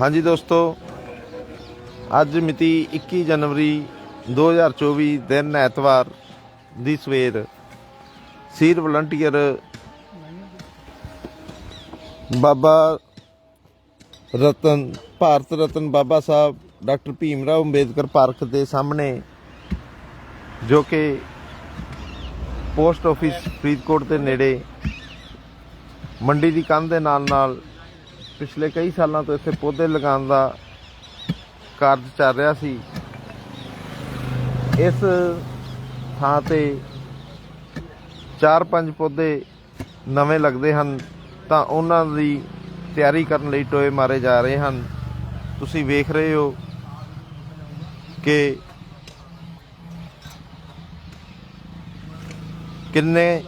ਹਾਂਜੀ ਦੋਸਤੋ, ਅੱਜ ਮਿਤੀ 21 ਜਨਵਰੀ 2024 ਦਿਨ ਐਤਵਾਰ ਦੀ ਸਵੇਰ ਸੀਰ volunteer Baba Ratan, Bharat Ratna Baba Sahib, doctor Bhim Rao Ambedkar park ਦੇ ਸਾਹਮਣੇ ਜੋ ਕਿ ਪੋਸਟ ਆਫਿਸ ਫਰੀਦਕੋਟ ਦੇ ਨੇੜੇ ਮੰਡੀ ਦੀ ਕੰਧ ਦੇ ਨਾਲ ਨਾਲ ਪਿਛਲੇ ਕਈ ਸਾਲਾਂ ਤੋਂ ਇੱਥੇ ਪੌਦੇ ਲਗਾਉਣ ਦਾ ਕਾਰਜ ਚੱਲ ਰਿਹਾ ਸੀ। ਇਸ ਥਾਂ ਤੇ 4-5 ਪੌਦੇ ਨਵੇਂ ਲੱਗਦੇ ਹਨ, ਤਾਂ ਉਹਨਾਂ ਦੀ ਤਿਆਰੀ ਕਰਨ ਲਈ ਟੋਏ ਮਾਰੇ ਜਾ ਰਹੇ ਹਨ। ਤੁਸੀਂ ਵੇਖ ਰਹੇ ਹੋ ਕਿ ਕਿੰਨੇ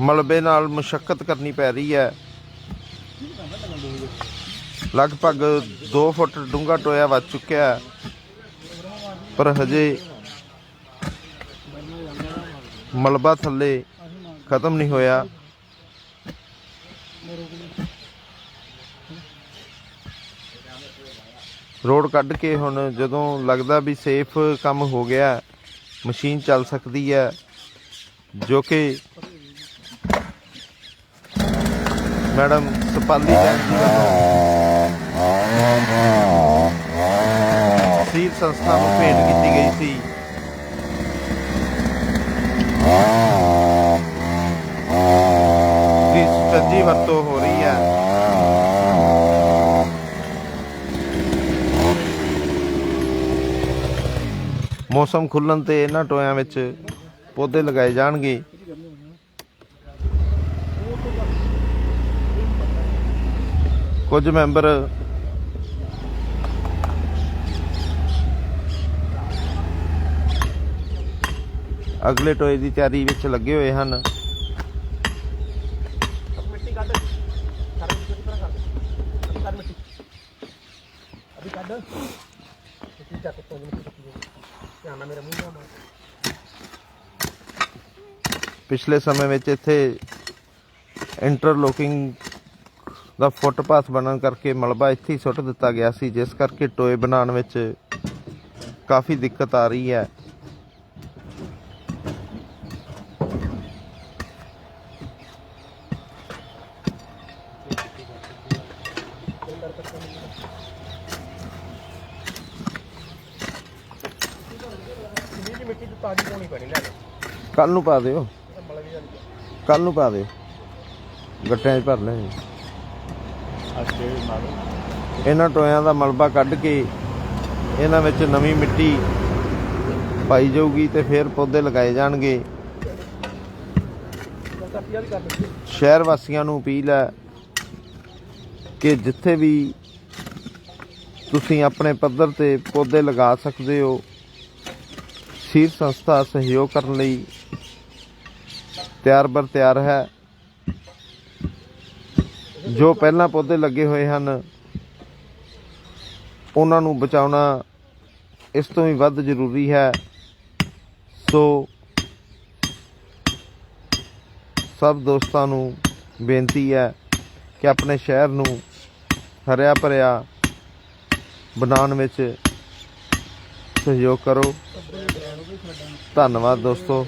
ਮਲਬੇ ਨਾਲ ਮੁਸ਼ਕਲ ਕਰਨੀ ਪੈ ਰਹੀ ਹੈ। ਲਗਭਗ 2 ਫੁੱਟ ਡੂੰਘਾ ਟੋਇਆ ਵੱਜ ਚੁੱਕਿਆ ਪਰ ਹਜੇ ਮਲਬਾ ਥੱਲੇ ਖਤਮ ਨਹੀਂ ਹੋਇਆ। ਰੋਡ ਕੱਢ ਕੇ ਹੁਣ ਜਦੋਂ ਲੱਗਦਾ ਵੀ ਸੇਫ ਕੰਮ ਹੋ ਗਿਆ, ਮਸ਼ੀਨ ਚੱਲ ਸਕਦੀ ਹੈ, ਜੋ ਕਿ ਮੈਡਮ, ਸਪਾਲੀ ਜੈਨ ਵੱਲੋਂ ਸੀਰ ਸੰਸਥਾ ਨੂੰ ਭੇਟ ਕੀਤੀ ਗਈ ਸੀ। ਦੀ ਸੱਜੀ ਵਰਤੋਂ ਹੋ ਰਹੀ ਹੈ। ਮੌਸਮ ਖੁੱਲਣ ਤੇ ਇਹਨਾਂ ਟੋਇਆਂ ਵਿੱਚ ਪੌਦੇ ਲਗਾਏ ਜਾਣਗੇ। ਕੁਝ ਮੈਂਬਰ ਅਗਲੇ ਟੋਏ ਦੀ ਤਿਆਰੀ ਵਿੱਚ ਲੱਗੇ ਹੋਏ ਹਨ। ਮਿੱਟੀ ਕੱਢ ਕਰ ਮਿੱਟੀ ਪਰ ਕਰ ਕਰ ਮਿੱਟੀ ਅਭੀ ਕੱਢ ਮਿੱਟੀ ਚੱਕ ਤੋਂ ਮਿੱਟੀ ਧਿਆਨ ਨਾਲ ਮੇਰੇ ਮੂੰਹ ਨਾਲ ਪਿਛਲੇ ਸਮੇਂ ਵਿੱਚ ਇੱਥੇ ਇੰਟਰਲੋਕਿੰਗ ਦਾ ਫੁੱਟਪਾਥ ਬਣਨ ਕਰਕੇ ਮਲਬਾ ਇੱਥੇ ਹੀ ਸੁੱਟ ਦਿੱਤਾ ਗਿਆ ਸੀ, ਜਿਸ ਕਰਕੇ ਟੋਏ ਬਣਾਉਣ ਵਿੱਚ ਕਾਫੀ ਦਿੱਕਤ ਆ ਰਹੀ ਹੈ। ਕੱਲ ਨੂੰ ਪਾ ਦਿਓ। ਕੱਲ ਨੂੰ ਪਾ ਦਿਓ। ਗੱਟਿਆਂ 'ਚ ਭਰ ਲੈ ਇਹਨਾਂ ਟੋਇਆਂ ਦਾ ਮਲਬਾ ਕੱਢ ਕੇ ਇਹਨਾਂ ਵਿੱਚ ਨਵੀਂ ਮਿੱਟੀ ਪਾਈ ਜਾਊਗੀ ਤੇ ਫਿਰ ਪੌਦੇ ਲਗਾਏ ਜਾਣਗੇ। ਸ਼ਹਿਰ ਵਾਸੀਆਂ ਨੂੰ ਅਪੀਲ ਹੈ ਕਿ ਜਿੱਥੇ ਵੀ ਤੁਸੀਂ ਆਪਣੇ ਪੱਧਰ ਤੇ ਪੌਦੇ ਲਗਾ ਸਕਦੇ ਹੋ, ਸੀਰ ਸੰਸਥਾ ਸਹਿਯੋਗ ਕਰਨ ਲਈ ਤਿਆਰ ਬਰ ਤਿਆਰ ਹੈ। ਜੋ ਪਹਿਲਾਂ ਪੌਦੇ ਲੱਗੇ ਹੋਏ ਹਨ, ਉਹਨਾਂ ਨੂੰ ਬਚਾਉਣਾ ਇਸ ਤੋਂ ਵੀ ਵੱਧ ਜ਼ਰੂਰੀ ਹੈ। ਸੋ ਸਭ ਦੋਸਤਾਂ ਨੂੰ ਬੇਨਤੀ ਹੈ ਕਿ ਆਪਣੇ ਸ਼ਹਿਰ ਨੂੰ ਹਰਿਆ ਭਰਿਆ ਬਣਾਉਣ ਵਿੱਚ ਸਹਿਯੋਗ ਕਰੋ। ਧੰਨਵਾਦ ਦੋਸਤੋ।